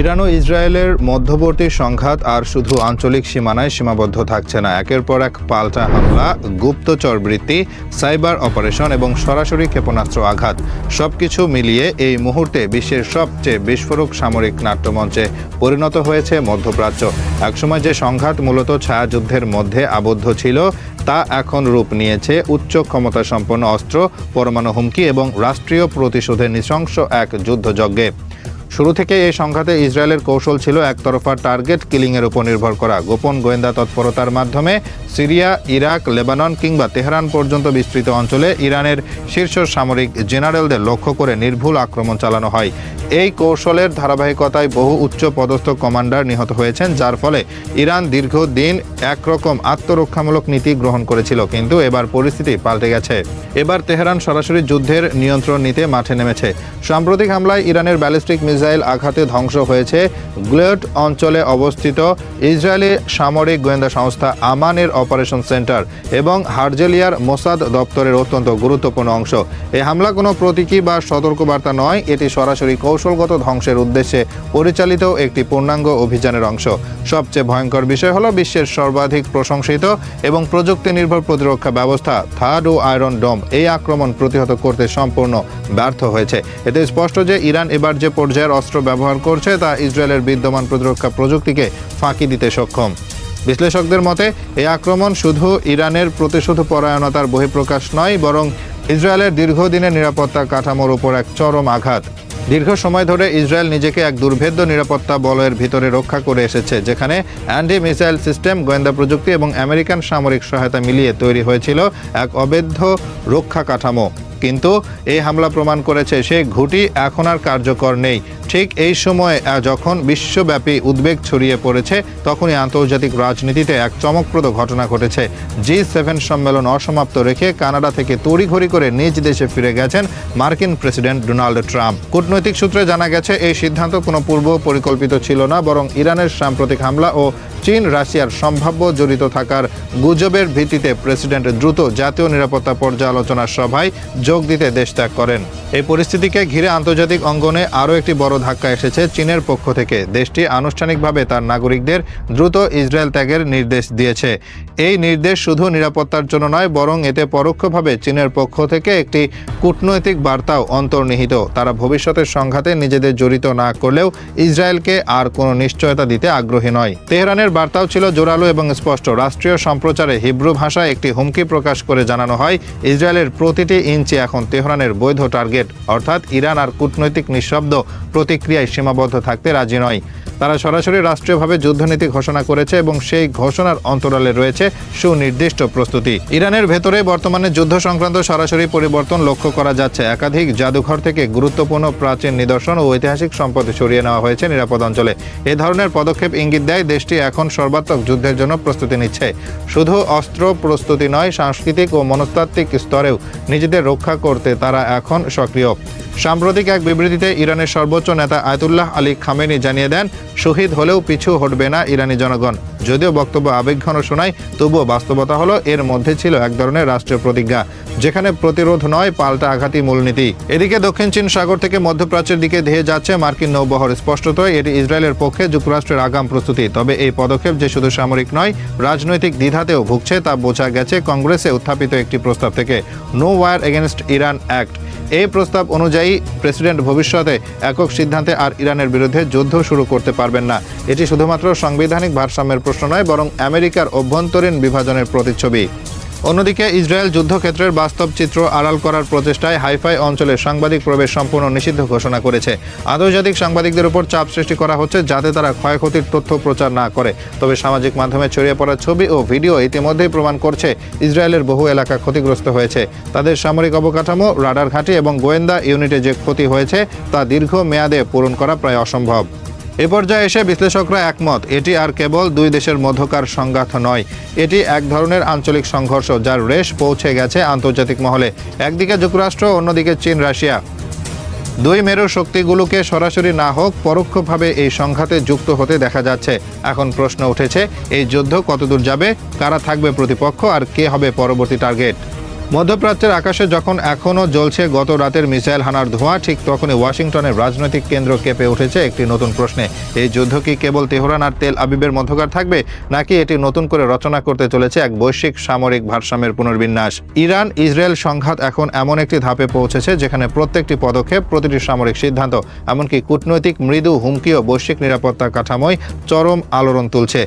Iran ও ইসরায়েলের মধ্যবর্তী সংঘাত আর শুধু আঞ্চলিক সীমানায় সীমাবদ্ধ থাকছে না। একের পর এক পাল্টা হামলা, গুপ্তচর বৃত্তি, সাইবার অপারেশন এবং সরাসরি ক্ষেপণাস্ত্র আঘাত। সবকিছু মিলিয়ে এই মুহূর্তে বিশ্বের সবচেয়ে বিস্ফোরক সামরিক নাট্যমঞ্চে পরিণত হয়েছে মধ্যপ্রাচ্য। একসময় যে সংঘাত মূলত ছায়াযুদ্ধের মধ্যে আবদ্ধ ছিল, তা এখন রূপ নিয়েছে উচ্চ ক্ষমতা সম্পন্ন অস্ত্র, পরমাণু হুমকি এবং রাষ্ট্রীয় প্রতিশোধের নৃশংস এক যুদ্ধযজ্ঞে। শুরু থেকে এই সংঘাতে ইসরায়েলের কৌশল ছিল একতরফা টার্গেট কিলিংয়ের উপর নির্ভর করা। গোপন গোয়েন্দা তৎপরতার মাধ্যমে সিরিয়া, ইরাক, লেবানন কিংবা তেহরান পর্যন্ত বিস্তৃত অঞ্চলে ইরানের শীর্ষ সামরিক জেনারেলদের লক্ষ্য করে নির্ভুল আক্রমণ চালানো হয়। এই কৌশলের ধারাবাহিকতায় বহু উচ্চ পদস্থ কমান্ডার নিহত হয়েছেন, যার ফলে ইরান দীর্ঘদিন একরকম আত্মরক্ষামূলক নীতি গ্রহণ করেছিল, কিন্তু এবার পরিস্থিতি পাল্টে গেছে। এবার তেহরান সরাসরি যুদ্ধের নিয়ন্ত্রণ নিতে মাঠে নেমেছে। সাম্প্রতিক হামলায় ইরানের ব্যালিস্টিক মিসাইল আঘাতে ধ্বংস হয়েছে গ্লেট অঞ্চলে অবস্থিত ইসরায়েলি সামরিক গোয়েন্দা সংস্থা আমানের অপারেশন সেন্টার এবং হার্জেলিয়ার মোসাদ দপ্তরের অত্যন্ত গুরুত্বপূর্ণ অংশ। এই হামলা কোনো প্রতীকী বা সতর্কবার্তা নয়, এটি সরাসরি কৌশলগত ধ্বংসের উদ্দেশ্যে পরিচালিত একটি পূর্ণাঙ্গ অভিযানের অংশ। সবচেয়ে ভয়ঙ্কর বিষয় হলো বিশ্বের সর্বাধিক প্রশংসিত এবং প্রযুক্তি নির্ভর প্রতিরক্ষা ব্যবস্থা থার্ড ও আয়রন ডোম। এই আক্রমণ প্রতিহত করতে সম্পূর্ণ ব্যর্থ হয়েছে। এতে স্পষ্ট যে ইরান এবার যে পর্যায়ের অস্ত্র ব্যবহার করছে তা ইসরায়েলের বিদ্যমান প্রতিরক্ষা প্রযুক্তিকে ফাঁকি দিতে সক্ষম। বিশ্লেষকদের মতে, এই আক্রমণ শুধু ইরানের প্রতিশোধ পরায়ণতার বহিঃপ্রকাশ নয়, বরং ইসরায়েলের দীর্ঘদিনের নিরাপত্তা কাঠামোর উপর এক চরম আঘাত। দীর্ঘ সময় ধরে ইসরায়েল নিজেকে এক দুর্ভেদ্য নিরাপত্তা বলয়ের ভিতরে রক্ষা করে এসেছে, যেখানে অ্যান্টি মিসাইল সিস্টেম, গোয়েন্দা প্রযুক্তি এবং আমেরিকান সামরিক সহায়তা মিলিয়ে তৈরি হয়েছিল এক অবৈধ রক্ষা কাঠামো। কিন্তু এই হামলা প্রমাণ করেছে সে ঘুটি এখন আর কার্যকর নেই। ঠিক এই সময়ে যখন বিশ্বব্যাপী উদ্বেগ ছড়িয়ে পড়েছে, তখনই আন্তর্জাতিক রাজনীতিতে এক চমকপ্রদ ঘটনা ঘটেছে। জি সেভেন সম্মেলন অসমাপ্ত রেখে কানাডা থেকে তড়িঘড়ি করে নিজ দেশে ফিরে গেছেন মার্কিন প্রেসিডেন্ট ডোনাল্ড ট্রাম্প। কূটনৈতিক সূত্রে জানা গেছে, এই সিদ্ধান্ত কোনো পূর্ব পরিকল্পিত ছিল না, বরং ইরানের সাম্প্রতিক হামলা ও চীন রাশিয়ার সম্ভাব্য জড়িত থাকার গুজবের ভিত্তিতে প্রেসিডেন্ট দ্রুত জাতীয় নিরাপত্তা পর্যালোচনা সভায় যোগ দিতে দেশ ত্যাগ করেন। এই পরিস্থিতিকে ঘিরে আন্তর্জাতিক অঙ্গনে আরও একটি বড় ধাক্কা এসেছে চীনের পক্ষ থেকে। দেশটি আনুষ্ঠানিকভাবে তার নাগরিকদের দ্রুত ইসরায়েল ত্যাগের নির্দেশ দিয়েছে। এই নির্দেশ শুধু নিরাপত্তার জন্য নয়, বরং এতে পরোক্ষভাবে চীনের পক্ষ থেকে একটি কূটনৈতিক বার্তাও অন্তর্নিহিত। তারা ভবিষ্যতের সংঘাতে নিজেদের জড়িত না করলেও ইসরায়েলকে আর কোনো নিশ্চয়তা দিতে আগ্রহী নয়। তেহরানের বার্তাও ছিল জোরালো এবং স্পষ্ট। রাষ্ট্রীয় সম্প্রচারে হিব্রু ভাষায় একটি হুমকি প্রকাশ করে জানানো হয়, ইসরায়েলের প্রতিটি ইঞ্চি এখন তেহরানের বৈধ টার্গেট অর্থাৎ ইরান আর কূটনৈতিক নিঃশব্দ প্রতিক্রিয়ায় সীমাবদ্ধ থাকতে রাজি নয়। তারা সরাসরি রাষ্ট্রীয়ভাবে যুদ্ধনীতি ঘোষণা করেছে এবং সেই ঘোষণার অন্তরালে রয়েছে সুনির্দিষ্ট প্রস্তুতি। ইরানের ভেতরে বর্তমানে যুদ্ধ সংক্রান্ত সরাসরি পরিবর্তন লক্ষ্য করা যাচ্ছে। একাধিক জাদুঘর থেকে গুরুত্বপূর্ণ প্রাচীন নিদর্শন ও ঐতিহাসিক সম্পদ সরিয়ে নেওয়া হয়েছে নিরাপদ অঞ্চলে। এ ধরনের পদক্ষেপ ইঙ্গিত দেয় দেশটি এখন সর্বাত্মক যুদ্ধের জন্য প্রস্তুতি নিচ্ছে। শুধু অস্ত্র প্রস্তুতি নয়, সাংস্কৃতিক ও মনস্তাত্ত্বিক স্তরেও নিজেদের রক্ষা করতে তারা এখন সক্রিয়। সাম্প্রতিক এক বিবৃতিতে ইরানের সর্বোচ্চ নেতা আয়তুল্লাহ আলী খামেনি জানিয়ে দেন শহীদ হলেও পিছু হটবে না ইরানি জনগণ। যদিও বক্তব্য আবেগঘন শোনায়, তবুও বাস্তবতা হলো এর মধ্যে ছিল এক ধরনের রাষ্ট্রীয় প্রতিজ্ঞা, যেখানে প্রতিরোধ নয়, পাল্টা আঘাতই মূলনীতি। এদিকে দক্ষিণ চীন সাগর থেকে মধ্যপ্রাচ্যের দিকে ধেয়ে যাচ্ছে মার্কিন নৌবহর। স্পষ্টতই এটি ইসরায়েলের পক্ষে যুক্তরাষ্ট্রের আগাম প্রস্তুতি, তবে এই পদক্ষেপ যে শুধু সামরিক নয়, রাজনৈতিক দ্বিধাতেও ভুগছে তা বোঝা গেছে কংগ্রেসে উত্থাপিত একটি প্রস্তাব থেকে। No war against Iran act এই প্রস্তাব অনুযায়ী প্রেসিডেন্ট ভবিষ্যতে একক সিদ্ধান্তে আর ইরানের বিরুদ্ধে যুদ্ধ শুরু করতে পারবেন না। এটি শুধুমাত্র সাংবিধানিক ভারসাম্যের প্রশ্ন নয় বরং আমেরিকার অভ্যন্তরীণ বিভাজনের প্রতিচ্ছবি। অন্যদিকে ইসরায়েল যুদ্ধক্ষেত্রের বাস্তব চিত্র আড়াল করার প্রচেষ্টায় হাইফাই অঞ্চলে সাংবাদিক প্রবেশ সম্পূর্ণ নিষিদ্ধ ঘোষণা করেছে। আন্তর্জাতিক সাংবাদিকদের উপর চাপ সৃষ্টি করা হচ্ছে যাতে তারা ক্ষয়ক্ষতির তথ্য প্রচার না করে। তবে সামাজিক মাধ্যমে ছড়িয়ে পড়া ছবি ও ভিডিও ইতিমধ্যেই প্রমাণ করছে ইসরায়েলের বহু এলাকা ক্ষতিগ্রস্ত হয়েছে। তাদের সামরিক অবকাঠামো রাডার ঘাঁটি এবং গোয়েন্দা ইউনিটে যে ক্ষতি হয়েছে তা দীর্ঘ মেয়াদে পূরণ করা প্রায় অসম্ভব। এ পর্যায়ে এসে বিশ্লেষকরা একমত, এটি আর কেবল দুই দেশের মধ্যকার সংঘাত নয়। এটি এক ধরনের আঞ্চলিক সংঘর্ষ যার রেশ পৌঁছে গেছে আন্তর্জাতিক মহলে। একদিকে যুক্তরাষ্ট্র, অন্যদিকে চীন, রাশিয়া। দুই মেরু শক্তিগুলোকে সরাসরি না হোক, পরোক্ষভাবে এই সংঘাতে যুক্ত হতে দেখা যাচ্ছে। এখন প্রশ্ন উঠেছে, এই যুদ্ধ কতদূর যাবে, কারা থাকবে প্রতিপক্ষ, আর কে হবে পরবর্তী টার্গেট? মধ্যপ্রাচ্যের আকাশে যখন এখনও জ্বলছে গত রাতের মিসাইল হানার ধোঁয়া, ঠিক তখনই ওয়াশিংটনের রাজনৈতিক কেন্দ্র কেঁপে উঠেছে একটি নতুন প্রশ্নে। এই যুদ্ধ কি কেবল তেহরান আর তেল আবিবের মধ্যকার থাকবে, নাকি এটি নতুন করে রচনা করতে চলেছে এক বৈশ্বিক সামরিক ভারসাম্যের পুনর্বিন্যাস? ইরান ইসরায়েল সংঘাত এখন এমন একটি ধাপে পৌঁছেছে যেখানে প্রত্যেকটি পদক্ষেপ, প্রতিটি সামরিক সিদ্ধান্ত, এমনকি কূটনৈতিক মৃদু হুমকিও বৈশ্বিক নিরাপত্তা কাঠামোয় চরম আলোড়ন তুলছে।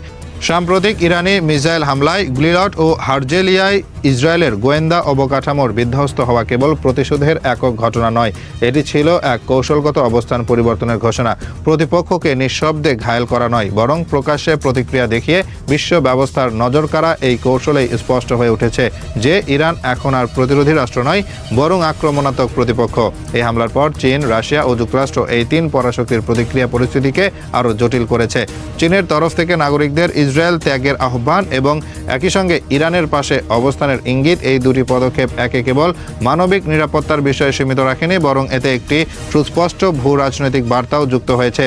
সাম্প্রতিক ইরানি মিসাইল হামলায় গ্লিলট ও হার্জেলিয়ায় ইসরায়েলের গোয়েন্দা অবকাঠামোর বিধ্বস্ত হওয়া কেবল প্রতিশোধের একক ঘটনা নয়, এটি ছিল এক কৌশলগত অবস্থান পরিবর্তনের ঘোষণা। প্রতিপক্ষকে নিঃশব্দে ঘায়েল করা নয়, বরং প্রকাশ্যে প্রতিক্রিয়া দেখিয়ে বিশ্ব ব্যবস্থার নজর কাড়া এই কৌশলেই স্পষ্ট হয়ে উঠেছে যে ইরান এখন আর প্রতিরোধী রাষ্ট্র নয়, বরং আক্রমণাত্মক প্রতিপক্ষ। এই হামলার পর চীন, রাশিয়া ও যুক্তরাষ্ট্র এই তিন পরাশক্তির প্রতিক্রিয়া পরিস্থিতিকে আরও জটিল করেছে। চীনের তরফ থেকে নাগরিকদের ইসরায়েল ত্যাগের আহ্বান এবং একই সঙ্গে ইরানের পাশে অবস্থানের ইঙ্গিত, এই দুটি পদক্ষেপ একে কেবল মানবিক নিরাপত্তার বিষয়ে সীমিত রাখেনি, বরং এতে একটি সুস্পষ্ট ভূ রাজনৈতিক বার্তাও যুক্ত হয়েছে।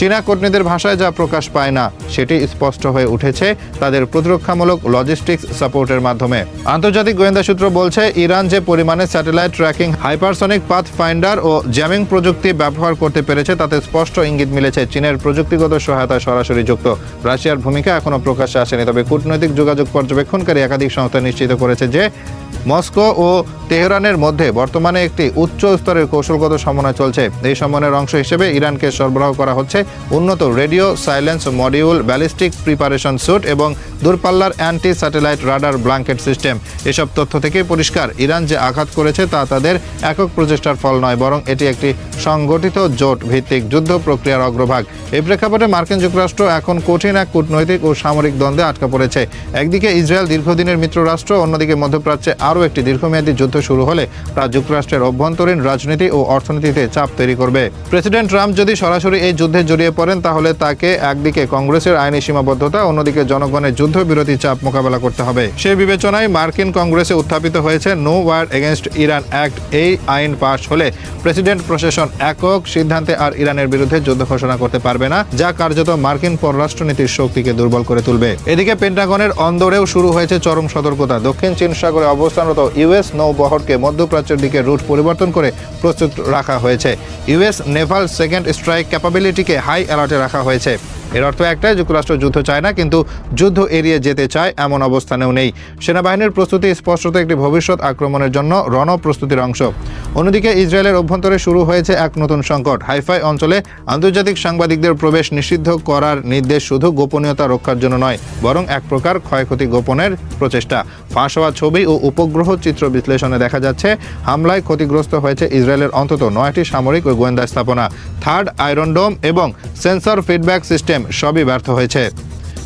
চীনা কূটনীতির ভাষায় যা প্রকাশ পায় না, সেটি স্পষ্ট হয়ে উঠেছে তাদের প্রতিরক্ষামূলক লজিস্টিক্স সাপোর্টের মাধ্যমে। আন্তর্জাতিক গোয়েন্দা সূত্র বলছে, ইরান যে পরিমাণে satellite tracking hypersonic path finder ও জ্যামিং প্রযুক্তি ব্যবহার করতে পেরেছে, তাতে স্পষ্ট ইঙ্গিত মিলেছে চীনের প্রযুক্তিগত সহায়তা সরাসরি যুক্ত। রাশিয়ার ভূমিকা এখনও প্রকাশ্যে আসেনি, তবে কূটনৈতিক যোগাযোগ পর্যবেক্ষণকারী একাধিক সংস্থা নিশ্চিত করেছে যে মস্কো ও তেহরানের মধ্যে বর্তমানে একটি উচ্চ স্তরের কৌশলগত সমন্বয় চলছে। এই সমন্বয়ের অংশ হিসেবে ইরানকে সরবরাহ করা হচ্ছে উন্নত radio, silence module, ballistic preparation suit এবং দূরপাল্লার anti satellite radar blanket system. এসব তথ্য থেকে পরিষ্কার, ইরান যে আঘাত করেছে তা তাদের একক প্রচেষ্টার ফল নয়, বরং এটি একটি সংগঠিত জোট ভিত্তিক যুদ্ধ প্রক্রিয়ার অগ্রভাগ। এই প্রেক্ষাপটে মার্কিন যুক্তরাষ্ট্র এখন কঠিন এক কূটনৈতিক ও সামরিক দ্বন্দ্বে আটকা পড়েছে। একদিকে ইসরায়েল দীর্ঘদিনের মিত্র রাষ্ট্র অন্যদিকে মধ্যপ্রাচ্যে আরও একটি দীর্ঘমেয়াদী যুদ্ধ শুরু হলে তা যুক্তরাষ্ট্রের অভ্যন্তরীণ রাজনীতি ও অর্থনীতিতে চাপ তৈরি করবে। প্রেসিডেন্ট ট্রাম্প যদি সরাসরি এই যুদ্ধে জড়িয়ে পড়েন, তাহলে তাকে একদিকে কংগ্রেসের আইনি সীমাবদ্ধতা, অন্যদিকে জনগণের যুদ্ধবিরোধী চাপ মোকাবেলা করতে হবে। সেই বিবেচনায় মার্কিন কংগ্রেসে উত্থাপিত হয়েছে no war against Iran act. এই আইন পাশ হলে প্রেসিডেন্ট প্রশাসন একক, সিদ্ধান্তে আর ইরানের বিরুদ্ধে যুদ্ধ ঘোষণা করতে পারবে না, যা কার্যত মার্কিন পররাষ্ট্রনীতির শক্তিকে দুর্বল করে তুলবে। এদিকে পেন্টাগনের অন্দরেও শুরু হয়েছে চরম সতর্কতা। দক্ষিণ চীন সাগরে অবস্থানরত ইউএস নৌবহরকে মধ্যপ্রাচ্যের দিকে রুট পরিবর্তন করে প্রস্তুত রাখা হয়েছে। ইউএস নেভাল সেকেন্ড স্ট্রাইক ক্যাপাবিলিটিকে হাই অ্যালার্টে রাখা হয়েছে। এর অর্থ একটাই, যুক্তরাষ্ট্র যুদ্ধ চায় না, কিন্তু যুদ্ধ এড়িয়ে যেতে চায় এমন অবস্থানেও নেই। সেনাবাহিনীর প্রস্তুতি স্পষ্টত একটি ভবিষ্যৎ আক্রমণের জন্য রণ প্রস্তুতির অংশ। অন্যদিকে ইসরায়েলের অভ্যন্তরে শুরু হয়েছে এক নতুন সংকট। হাইফাই অঞ্চলে আন্তর্জাতিক সাংবাদিকদের প্রবেশ নিষিদ্ধ করার নির্দেশ শুধু গোপনীয়তা রক্ষার জন্য নয়, বরং এক প্রকার ক্ষয়ক্ষতি গোপনের প্রচেষ্টা। ফাঁস হওয়া ছবি ও উপগ্রহ চিত্র বিশ্লেষণে দেখা যাচ্ছে, হামলায় ক্ষতিগ্রস্ত হয়েছে ইসরায়েলের অন্তত নয়টি সামরিক ও গোয়েন্দা স্থাপনা। থার্ড আয়রন ডোম এবং সেন্সর ফিডব্যাক সিস্টেম সবই ব্যর্থ হয়েছে।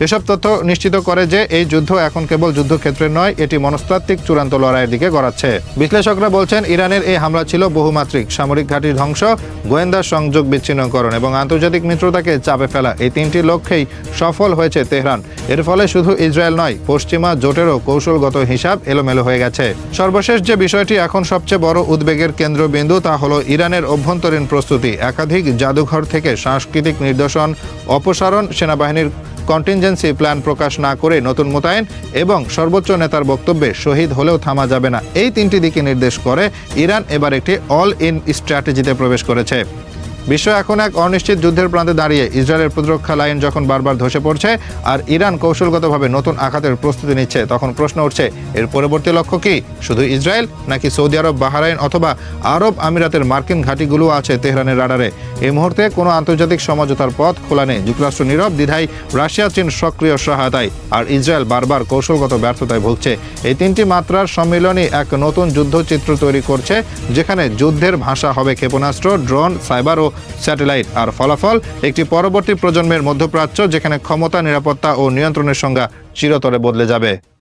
এসব তথ্য নিশ্চিত করে যে এই যুদ্ধ এখন কেবল যুদ্ধক্ষেত্রে নয়, এটি মনস্তাত্ত্বিক চূড়ান্ত লড়াইয়ের দিকে গড়াচ্ছে। বিশ্লেষকরা বলছেন, ইরানের এই হামলা ছিল বহুমাত্রিক, সামরিক ঘাঁটির ধ্বংস, গোয়েন্দা সংযোগ বিচ্ছিন্নকরণ এবং আন্তর্জাতিক মিত্রতাকে চাপে ফেলা। এই তিনটি লক্ষ্যেই সফল হয়েছে তেহরান। এর ফলে শুধু ইসরায়েল নয়, পশ্চিমা জোটেরও কৌশলগত হিসাব এলোমেলো হয়ে গেছে। সর্বশেষ যে বিষয়টি এখন সবচেয়ে বড় উদ্বেগের কেন্দ্রবিন্দু, তা হলো ইরানের অভ্যন্তরীণ প্রস্তুতি। একাধিক জাদুঘর থেকে সাংস্কৃতিক নির্দেশন অপসারণ, সেনাবাহিনীর কন্টিনজেন্সি প্ল্যান প্রকাশ না করে নতুন মোতায়েন এবং সর্বোচ্চ নেতার বক্তব্যে শহীদ হলেও থামা যাবে না। এই তিনটি দিকে নির্দেশ করে ইরান এবার একটি অল ইন স্ট্র্যাটেজিতে প্রবেশ করেছে। বিশ্ব এখন এক অনিশ্চিত যুদ্ধের প্রান্তে দাঁড়িয়ে ইসরায়েলের প্রতিরক্ষা লাইন যখন বারবার ধসে পড়ছে আর ইরান কৌশলগতভাবে নতুন আঘাতের প্রস্তুতি নিচ্ছে, তখন প্রশ্ন উঠছে, এর পরবর্তী লক্ষ্য কি? শুধু ইসরায়েল নাকি সৌদি আরব, বাহারাইন অথবা আরব আমিরাতের মার্কিন ঘাঁটিগুলো আছে তেহরানের রাডারে? এই মুহূর্তে কোনো আন্তর্জাতিক সমঝোতার পথ খোলা নেই। যুক্তরাষ্ট্র নীরব, দ্বিধায়, রাশিয়া, চীন সক্রিয় সহায়তায়, আর ইসরায়েল বারবার কৌশলগত ব্যর্থতায় ভুগছে। এই তিনটি মাত্রার সম্মিলনই এক নতুন যুদ্ধচিত্র তৈরি করছে, যেখানে যুদ্ধের ভাষা হবে ক্ষেপণাস্ত্র, ড্রোন, সাইবার ও স্যাটেলাইট আর ফলাফল একটি পরবর্তী প্রজন্মের মধ্যপ্রাচ্য যেখানে ক্ষমতা, নিরাপত্তা ও নিয়ন্ত্রণের সংজ্ঞা চিরতরে বদলে যাবে।